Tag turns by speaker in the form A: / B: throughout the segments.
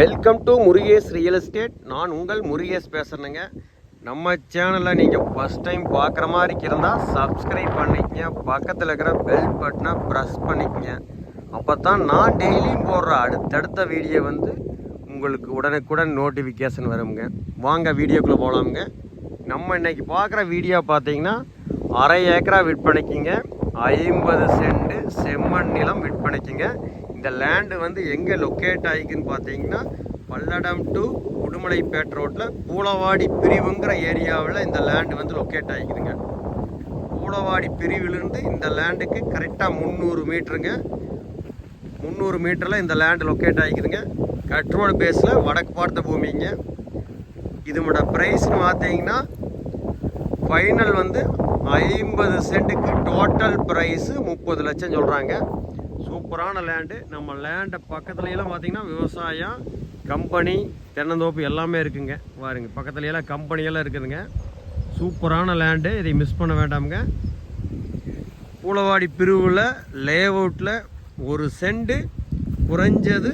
A: Welcome to Murugesh real estate நான் உங்கள் முருகேஷ் பேசுகிறேங்க நம்ம சேனலை நீங்கள் ஃபஸ்ட் டைம் பார்க்குற மாதிரி இருந்தால் சப்ஸ்கிரைப் பண்ணிக்கங்க. பக்கத்தில் இருக்கிற பெல் பட்டனை ப்ரெஸ் பண்ணிக்கங்க. அப்போ தான் நான் டெய்லியும் போடுற அடுத்தடுத்த வீடியோ வந்து உங்களுக்கு உடனுக்குடன் நோட்டிஃபிகேஷன் வருங்க. வாங்க வீடியோக்குள்ளே போகலாமுங்க நம்ம இன்றைக்கி பார்க்குற வீடியோ பார்த்தீங்கன்னா அரை ஏக்கரா விற்பனைக்குங்க. ஐம்பது சென்ட் செம்மண் நிலம் விற்பனைக்குங்க. இந்த லேண்டு வந்து எங்கே லொக்கேட் ஆகிக்குன்னு பார்த்தீங்கன்னா பல்லடம் டு உடுமலைப்பேட் ரோட்டில் பூளவாடி பிரிவுங்கிற ஏரியாவில் இந்த லேண்டு வந்து லொக்கேட் ஆகிக்குதுங்க. பூளவாடி பிரிவிலிருந்து இந்த லேண்டுக்கு கரெக்டாக முந்நூறு மீட்டருங்க முந்நூறு மீட்டரில் இந்த லேண்டு லொக்கேட் ஆகிக்குதுங்க. கட்ரோடு பேஸில் வடக்கு பார்த்த பூமிங்க. இதோட ப்ரைஸ்னு பார்த்தீங்கன்னா ஃபைனல் வந்து ஐம்பது சென்ட்டுக்கு டோட்டல் ப்ரைஸு முப்பது லட்சம் சொல்கிறாங்க சூப்பரான லேண்டு நம்ம லேண்டை பக்கத்துலலாம் பார்த்தீங்கன்னா விவசாயம் கம்பெனி தென்னந்தோப்பு எல்லாமே இருக்குங்க. பாருங்க பக்கத்துலலாம் கம்பெனியெல்லாம் இருக்குதுங்க. சூப்பரான லேண்டு இதை மிஸ் பண்ண வேண்டாமுங்க. பூலவாடி பிரிவில் லேஅவுட்டில் ஒரு செண்டு குறைஞ்சது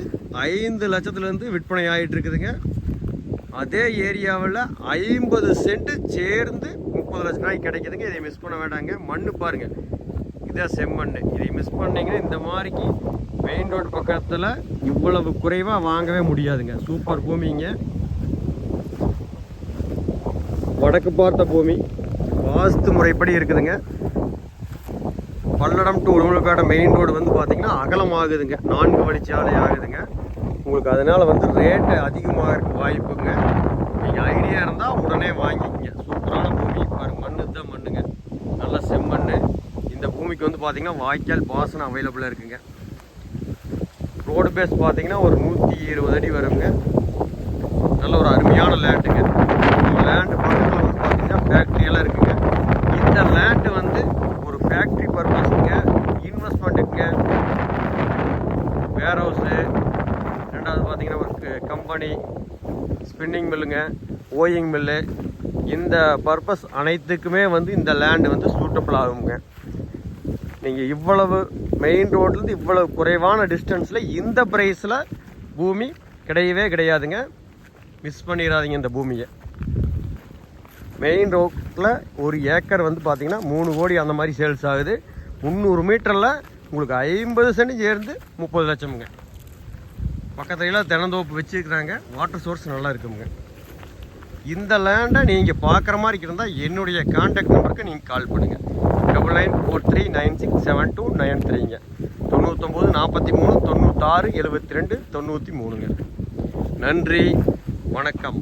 A: ஐந்து லட்சத்துலேருந்து விற்பனை ஆகிட்டு இருக்குதுங்க. அதே ஏரியாவில் ஐம்பது சென்ட்டு சேர்ந்து முப்பது லட்சம் ரூபாய்க்கு கிடைக்குதுங்க. இதை மிஸ் பண்ண வேண்டாங்க. மண்ணு பாருங்கள் இதுதான் செம்மண் இதை மிஸ் பண்ணிங்கன்னா இந்த மாதிரிக்கு மெயின் ரோடு பக்கத்தில் இவ்வளவு குறைவாக வாங்கவே முடியாதுங்க. சூப்பர் பூமிங்க. வடக்கு பார்த்த பூமி. வாஸ்து முறைப்படி இருக்குதுங்க. பல்லடம் டு உடம்புக்காட மெயின் ரோடு வந்து பார்த்தீங்கன்னா அகலமாகுதுங்க. நான்கு வழிச்சாலை ஆகுதுங்க. உங்களுக்கு அதனால் வந்து ரேட்டு அதிகமாக இருக்க வாய்ப்புங்க. நீங்கள் ஐடியா இருந்தால் உடனே வாங்கி சூப்பரான பூமி பாருங்க மண்ணு தான் மண்ணுங்க நல்ல செம்மண் இந்த பூமிக்கு வந்து பார்த்தீங்கன்னா வாய்க்கால் பாசனம் அவைலபிளாக இருக்குங்க. ரோடு பேஸ் பார்த்தீங்கன்னா ஒரு நூற்றி இருபது அடி வருங்க. நல்ல ஒரு அருமையான லேண்டுங்க லேண்டு பக்கத்தில் வந்து பார்த்தீங்கன்னா ஃபேக்ட்ரியெல்லாம் இருக்குங்க. இந்த லேண்டு வந்து ஒரு ஃபேக்ட்ரி பர்பஸுங்க இன்வெஸ்ட்மெண்ட்டுங்க வேர் ஹவுஸு ரெண்டாவது பார்த்தீங்கன்னா ஒரு கம்பெனி ஸ்பின்னிங் மில்லுங்க ஓயிங் மில்லு இந்த பர்பஸ் அனைத்துக்குமே வந்து இந்த லேண்டு வந்து சூட்டபிள் ஆகுங்க நீங்கள் இவ்வளவு மெயின் ரோட்லேருந்து இவ்வளவு குறைவான டிஸ்டன்ஸில் இந்த ப்ரைஸில் பூமி கிடையவே கிடையாதுங்க. மிஸ் பண்ணிடாதீங்க இந்த பூமியை. மெயின் ரோட்டில் ஒரு ஏக்கர் வந்து பார்த்திங்கன்னா மூணு கோடி அந்த மாதிரி சேல்ஸ் ஆகுது. முந்நூறு மீட்டரில் உங்களுக்கு ஐம்பது சென்ட் சேர்ந்து முப்பது லட்சமுங்க. பக்கத்துலலாம் தினந்தோப்பு வச்சுருக்குறாங்க. வாட்டர் சோர்ஸ் நல்லா இருக்குங்க. இந்த லேண்டை நீங்கள் பார்க்குற மாதிரி இருந்தால் என்னுடைய கான்டாக்ட் நம்பருக்கு நீங்கள் கால் பண்ணுங்கள் double nine four three nine six seven two nine த்ரீங்க தொண்ணூத்தொம்பது நாற்பத்தி மூணு தொண்ணூத்தாறு எழுபத்தி ரெண்டு தொண்ணூற்றி மூணுங்க. நன்றி வணக்கம்.